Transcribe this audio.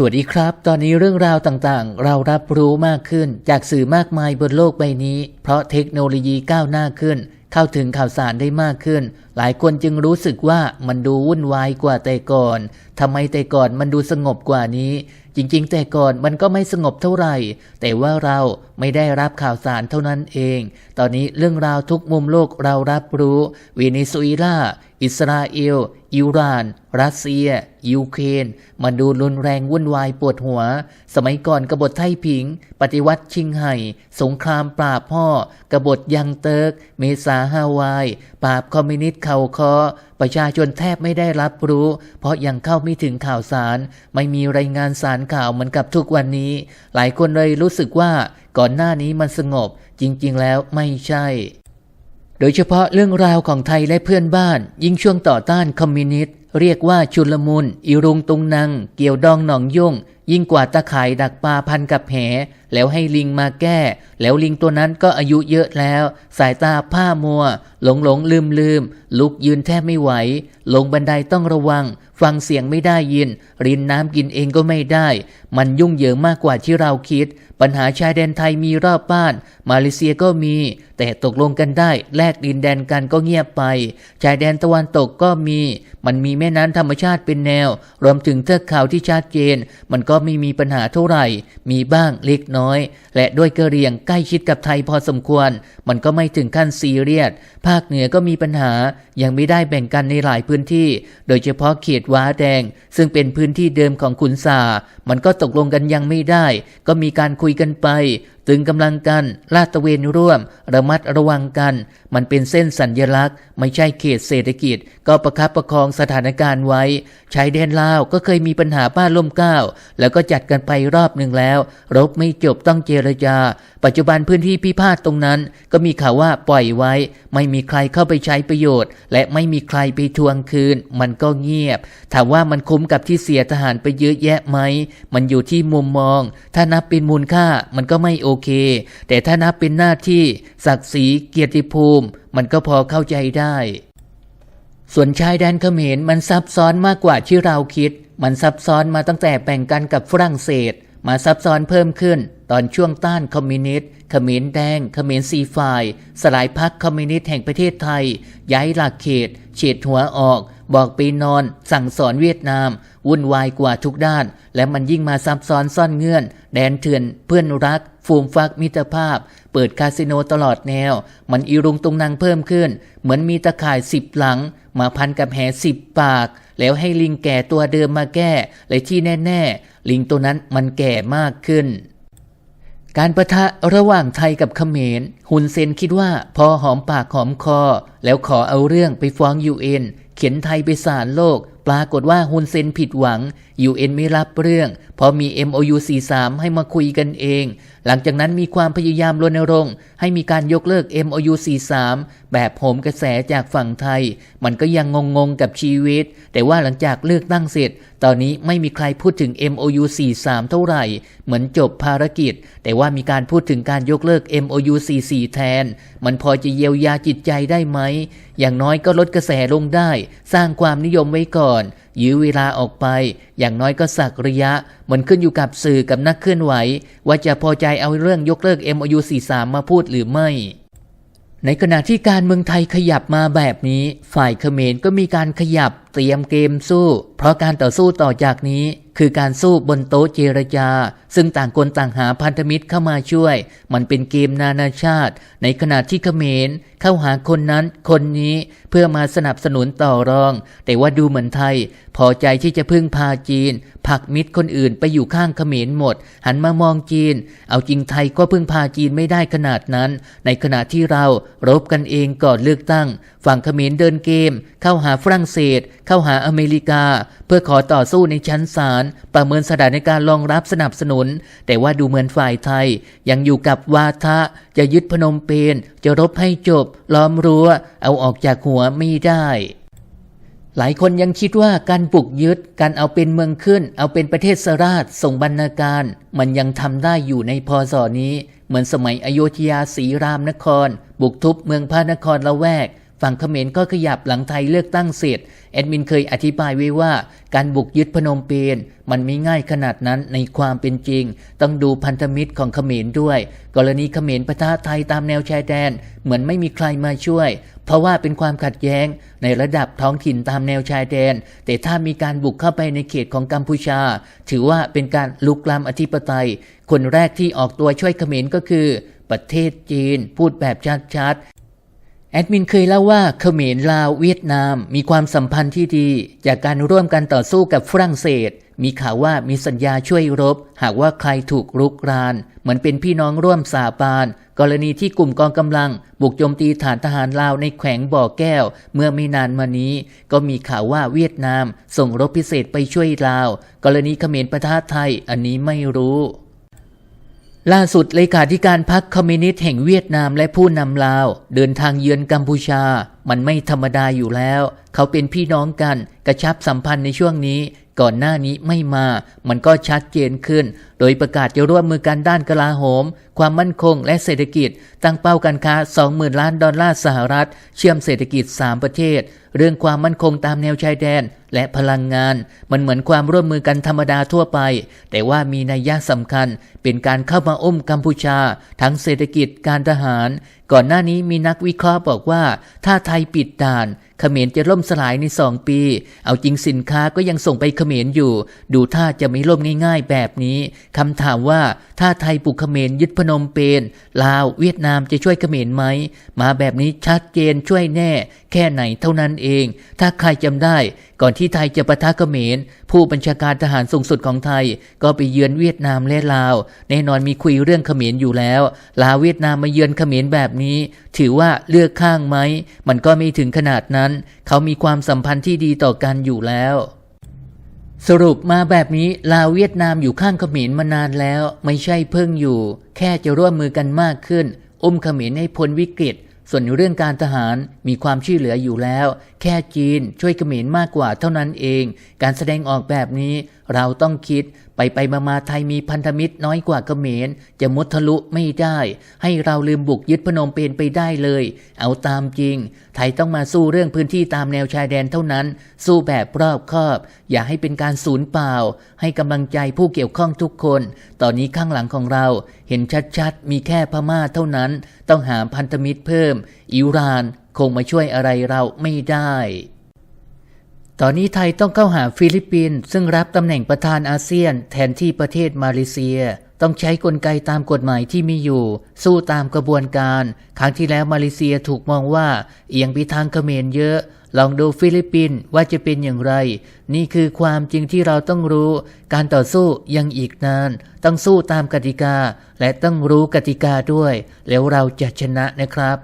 สวัสดีครับ ตอนนี้เรื่องราวต่างๆ เรารับรู้มากขึ้น จากสื่อมากมายบนโลกใบนี้ เพราะเทคโนโลยีก้าวหน้าขึ้น เข้าถึงข่าวสารได้มากขึ้น หลายคนจึงรู้สึกว่ามันดูวุ่นวายกว่าแต่ก่อนทำไมแต่ก่อนมันดูสงบกว่านี้ จริงๆ แต่ก่อนมันก็ไม่สงบเท่าไหร่ แต่ว่าเราไม่ได้รับข่าวสารเท่านั้นเอง ตอนนี้เรื่องราวทุกมุมโลกเรารับรู้วเนซุเอลา อิสราเอล อิหร่าน รัสเซีย ยูเครนมันดูรุนแรงวุ่นวายปวดหัว สมัยก่อนกบฏไทผิง ปฏิวัติชิงไห่ สงครามปราบพ่อ กบฏยังเติร์ก เมษาฮาวาย ปราบคอมมิวนิสต์เข่าคอ ประชาชนแทบไม่ได้รับรู้ เพราะยังเข้าไม่ถึงข่าวสาร ไม่มีรายงานสารข่าวเหมือนกับทุกวันนี้ หลายคนเลยรู้สึกว่าก่อนหน้านี้มันสงบ จริง ๆ แล้วไม่ใช่ โดยเฉพาะเรื่องราวของไทยและเพื่อนบ้าน ยิ่งช่วงต่อต้านคอมมิวนิสต์เรียกว่าชุลมุนอิรุงตุงนังเกี่ยวดองหนองยุ่ง ยิ่งกว่าตะข่ายดักปลาพันกับแห แล้วให้ลิงมาแก้ แล้วลิงตัวนั้นก็อายุเยอะแล้ว สายตาผ้ามัว หลงหลงลืมลืมลุกยืนแทบไม่ไหว ลงบันไดต้องระวัง ฟังเสียงไม่ได้ยิน รินน้ำกินเองก็ไม่ได้ มันยุ่งเหยิงมากกว่าที่เราคิด ปัญหาชายแดนไทยมีรอบบ้าน มาเลเซียก็มี แต่ตกลงกันได้ แลกดินแดนกันก็เงียบไป ชายแดนตะวันตกก็มี มันมีแม่น้ำธรรมชาติเป็นแนว รวมถึงเทือกเขาที่ชัดเจน มันก็ไม่มีปัญหาเท่าไหร่ มีบ้างเล็กน้อยและด้วยกระเหรียงใกล้ชิดกับไทยพอสมควร มันก็ไม่ถึงขั้นซีเรียส ภาคเหนือก็มีปัญหา ยังไม่ได้แบ่งกันในหลายพื้นที่ โดยเฉพาะเขตว้าแดง ซึ่งเป็นพื้นที่เดิมของขุนสา มันก็ตกลงกันยังไม่ได้ ก็มีการคุยกันไป ตึงกำลังกัน ลาดตระเวนร่วม ระมัดระวังกัน มันเป็นเส้นสัญญลักษณ์ ไม่ใช่เขตเศรษฐกิจ ก็ประคับประคองสถานการณ์ไว้ ชายแดนลาวก็เคยมีปัญหาบ้านล่มก้าวแล้วก็จัดกันไปรอบหนึ่งแล้ว รบไม่จบต้องเจรจา ปัจจุบันพื้นที่พิพาทตรงนั้น ก็มีข่าวว่าปล่อยไว้ ไม่มีใครเข้าไปใช้ประโยชน์ และไม่มีใครไปทวงคืน มันก็เงียบ ถามว่ามันคุ้มกับที่เสียทหารไปเยอะแยะไหม มันอยู่ที่มุมมอง ถ้านับเป็นมูลค่ามันก็ไม่โอเค แต่ถ้านับเป็นหน้าที่ศักดิ์ศรีเกียรติภูมิ มันก็พอเข้าใจได้ ส่วนชายแดนเขมรมันซับซ้อนมากกว่าที่เราคิด มันซับซ้อนมาตั้งแต่แบ่งกันกับฝรั่งเศส มาซับซ้อนเพิ่มขึ้น ตอนช่วงต้านคอมมิวนิสต์เขมรแดงเขมรซีฝ่าย สลายพักคอมมิวนิสต์แห่งประเทศไทย ย้ายหลักเขต เฉดหัวออก บอกไปนอนสั่งสอนเวียดนาม วุ่นวายกว่าทุกด้าน และมันยิ่งมาซับซ้อนซ่อนเงื่อน แดนเถื่อน เพื่อนรัก ฟูมฟักมิตรภาพ เปิดคาสิโนตลอดแนว มันอีรุงตุงนางเพิ่มขึ้น เหมือนมีตะข่ายสิบหลัง มาพันกับแหสิบปาก แล้วให้ลิงแก่ตัวเดิมมาแก้และที่แน่ ๆ ลิงตัวนั้นมันแก่มากขึ้นการประทะระหว่างไทยกับเขมรฮุนเซนคิดว่าพอหอมปากหอมคอ แล้วขอเอาเรื่องไปฟ้องยูเอ็น เขียนไทยไปสารโลก ปรากฏว่าฮุนเซนผิดหวังยูเอ็นไม่รับเรื่อง พราะมี MOU 43 ให้มาคุยกันเอง หลังจากนั้นมีความพยายามรณรงค์ให้มีการยกเลิก MOU 43 แบบโหมกระแสจากฝั่งไทย มันก็ยังงงๆกับชีวิต แต่ว่าหลังจากเลือกตั้งเสร็จ ตอนนี้ไม่มีใครพูดถึง MOU 43 เท่าไหร่ เหมือนจบภารกิจ แต่ว่ามีการพูดถึงการยกเลิก MOU 44 แทน มันพอจะเยียวยาจิตใจได้ไหม อย่างน้อยก็ลดกระแสลงได้ สร้างความนิยมไว้ก่อนยื้อเวลาออกไป อย่างน้อยก็สักระยะ มันขึ้นอยู่กับสื่อกับนักเคลื่อนไหว ว่าจะพอใจเอาเรื่องยกเลิก MOU 43 มาพูดหรือไม่ ในขณะที่การเมืองไทยขยับมาแบบนี้ ฝ่ายเขมรก็มีการขยับเตรียมเกมสู้ เพราะการต่อสู้ต่อจากนี้ คือการสู้บนโต๊ะเจรจา ซึ่งต่างคนต่างหาพันธมิตรเข้ามาช่วย มันเป็นเกมนานาชาติ ในขณะที่เขมรเข้าหาคนนั้น คนนี้เพื่อมาสนับสนุนต่อรอง แต่ว่าดูเหมือนไทย พอใจที่จะพึ่งพาจีนผักมิตรคนอื่นไปอยู่ข้างเขมรหมด หันมามองจีน เอาจริงไทยก็พึ่งพาจีนไม่ได้ขนาดนั้น ในขณะที่เรารบกันเองก่อนเลือกตั้ง ฝั่งเขมรเดินเกม เข้าหาฝรั่งเศส เข้าหาอเมริกา เพื่อขอต่อสู้ในชั้นศาลประเมินสถานการณ์รองรับสนับสนุน แต่ว่าดูเหมือนฝ่ายไทย ยังอยู่กับวาทะจะยึดพนมเปญจะรบให้จบ ล้อมรั้ว เอาออกจากหัวไม่ได้ หลายคนยังคิดว่าการปลุกยึด การเอาเป็นเมืองขึ้น เอาเป็นประเทศสราชส่งบรรณาการ มันยังทำได้อยู่ในพศนี้ เหมือนสมัยอโยธยาศรีรามนคร บุกทุบเมืองพระนครละแวก ฝั่งเขมรก็ขยับหลังไทยเลือกตั้งเสร็จ แอดมินเคยอธิบายไว้ว่า การบุกยึดพนมเปญมันไม่ง่ายขนาดนั้นในความเป็นจริง ต้องดูพันธมิตรของเขมรด้วย กรณีเขมรปะทะไทยตามแนวชายแดน เหมือนไม่มีใครมาช่วย เพราะว่าเป็นความขัดแย้ง ในระดับท้องถิ่นตามแนวชายแดน แต่ถ้ามีการบุกเข้าไปในเขตของกัมพูชา ถือว่าเป็นการลุกลามอธิปไตย คนแรกที่ออกตัวช่วยเขมรก็คือประเทศจีนพูดแบบชัดๆ แอดมินเคยเล่าว่าเขมรลาวเวียดนามมีความสัมพันธ์ที่ดี จากการร่วมกันต่อสู้กับฝรั่งเศส มีข่าวว่ามีสัญญาช่วยรบ หากว่าใครถูกรุกราน เหมือนเป็นพี่น้องร่วมสาบาน กรณีที่กลุ่มกองกำลัง บุกโจมตีฐานทหารลาวในแขวงบ่อแก้ว เมื่อไม่นานมานี้ ก็มีข่าวว่าเวียดนาม ส่งรบพิเศษไปช่วยลาว กรณีเขมรประทะไทยอันนี้ไม่รู้ ล่าสุดเลขาธิการพรรคคอมมิวนิสต์แห่งเวียดนามและผู้นำลาว เดินทางเยือนกัมพูชา มันไม่ธรรมดาอยู่แล้ว เขาเป็นพี่น้องกัน กระชับสัมพันธ์ในช่วงนี้ ก่อนหน้านี้ไม่มา มันก็ชัดเจนขึ้น โดยประกาศจะร่วมมือกันด้านกลาโหม ความมั่นคงและเศรษฐกิจ ตั้งเป้าการค้า 20,000 ล้านดอลลาร์สหรัฐ เชื่อมเศรษฐกิจ 3 ประเทศ เรื่องความมั่นคงตามแนวชายแดน และพลังงาน มันเหมือนความร่วมมือกันธรรมดาทั่วไป แต่ว่ามีนัยยะสำคัญ เป็นการเข้ามาอุ้มกัมพูชา ทั้งเศรษฐกิจการทหาร ก่อนหน้านี้มีนักวิเคราะห์บอกว่า ถ้าไทยปิดด่าน เขมรจะล่มสลายในสองปี เอาจริงสินค้าก็ยังส่งไปเขมรอยู่ ดูท่าจะไม่ล่มง่ายๆแบบนี้คำถามว่าถ้าไทยบุกเขมรยึดพนมเปญลาวเวียดนามจะช่วยเขมรไหม มาแบบนี้ชัดเจนช่วยแน่ แค่ไหนเท่านั้นเอง ถ้าใครจำได้ ก่อนที่ไทยจะประทะเขมร ผู้บัญชาการทหารสูงสุดของไทย ก็ไปเยือนเวียดนามและลาว แน่นอนมีคุยเรื่องเขมรอยู่แล้ว ลาวเวียดนามมาเยือนเขมรแบบนี้ ถือว่าเลือกข้างไหมมันก็ไม่ถึงขนาดนั้นนั้น เขามีความสัมพันธ์ที่ดีต่อกันอยู่แล้ว สรุปมาแบบนี้ลาวเวียดนามอยู่ข้างเขมรมานานแล้ว ไม่ใช่เพิ่งอยู่ แค่จะร่วมมือกันมากขึ้นอุ้มเขมรให้พ้นวิกฤต ส่วนเรื่องการทหารมีความช่วยเหลืออยู่แล้ว แค่จีนช่วยเขมรมากกว่าเท่านั้นเอง การแสดงออกแบบนี้ เราต้องคิดไปไปมามาไทยมีพันธมิตรน้อยกว่าเขมร จะมุดทะลุไม่ได้ ให้เราลืมบุกยึดพนมเปญไปได้เลย เอาตามจริง ไทยต้องมาสู้เรื่องพื้นที่ตามแนวชายแดนเท่านั้น สู้แบบรอบคอบ อย่าให้เป็นการสูญเปล่า ให้กำลังใจผู้เกี่ยวข้องทุกคน ตอนนี้ข้างหลังของเรา เห็นชัดๆ มีแค่พม่าเท่านั้น ต้องหาพันธมิตรเพิ่ม อิหร่าน คงมาช่วยอะไรเราไม่ได้ ตอนนี้ไทยต้องเข้าหาฟิลิปปินส์ซึ่งรับตำแหน่งประธานอาเซียน แทนที่ประเทศมาเลเซีย ต้องใช้กลไกตามกฎหมายที่มีอยู่ สู้ตามกระบวนการ ครั้งที่แล้วมาเลเซียถูกมองว่า เอียงไปทางเขมรเยอะ ลองดูฟิลิปปินส์ว่าจะเป็นอย่างไร นี่คือความจริงที่เราต้องรู้ การต่อสู้ยังอีกนาน ต้องสู้ตามกติกา และต้องรู้กติกาด้วย แล้วเราจะชนะนะครับ